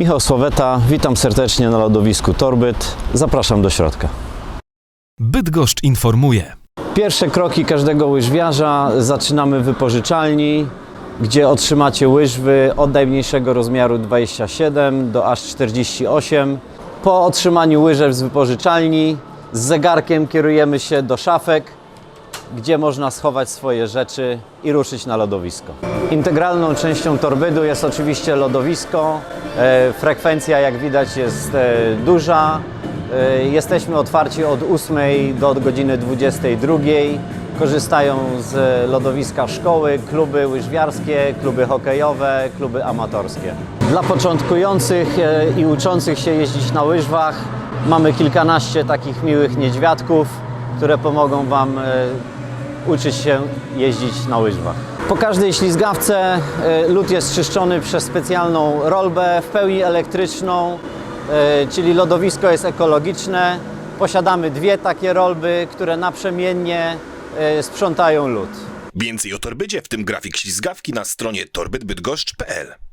Michał Sławeta, witam serdecznie na lodowisku Torbyt. Zapraszam do środka. Bydgoszcz informuje. Pierwsze kroki każdego łyżwiarza zaczynamy w wypożyczalni, gdzie otrzymacie łyżwy od najmniejszego rozmiaru 27 do aż 48. Po otrzymaniu łyżew z wypożyczalni z zegarkiem kierujemy się do szafek, gdzie można schować swoje rzeczy i ruszyć na lodowisko. Integralną częścią torbydu jest oczywiście lodowisko. E, Frekwencja, jak widać, jest e, duża. E, Jesteśmy otwarci od 8 do godziny 22. Korzystają z lodowiska szkoły, kluby łyżwiarskie, kluby hokejowe, kluby amatorskie. Dla początkujących i uczących się jeździć na łyżwach mamy kilkanaście takich miłych niedźwiadków, które pomogą Wam uczyć się jeździć na łyżwach. Po każdej ślizgawce e, lód jest czyszczony przez specjalną rolbę w pełni elektryczną, e, czyli lodowisko jest ekologiczne. Posiadamy dwie takie rolby, które naprzemiennie e, sprzątają lód. Więcej o torbydzie, w tym grafik ślizgawki na stronie torbytbydgoszcz.pl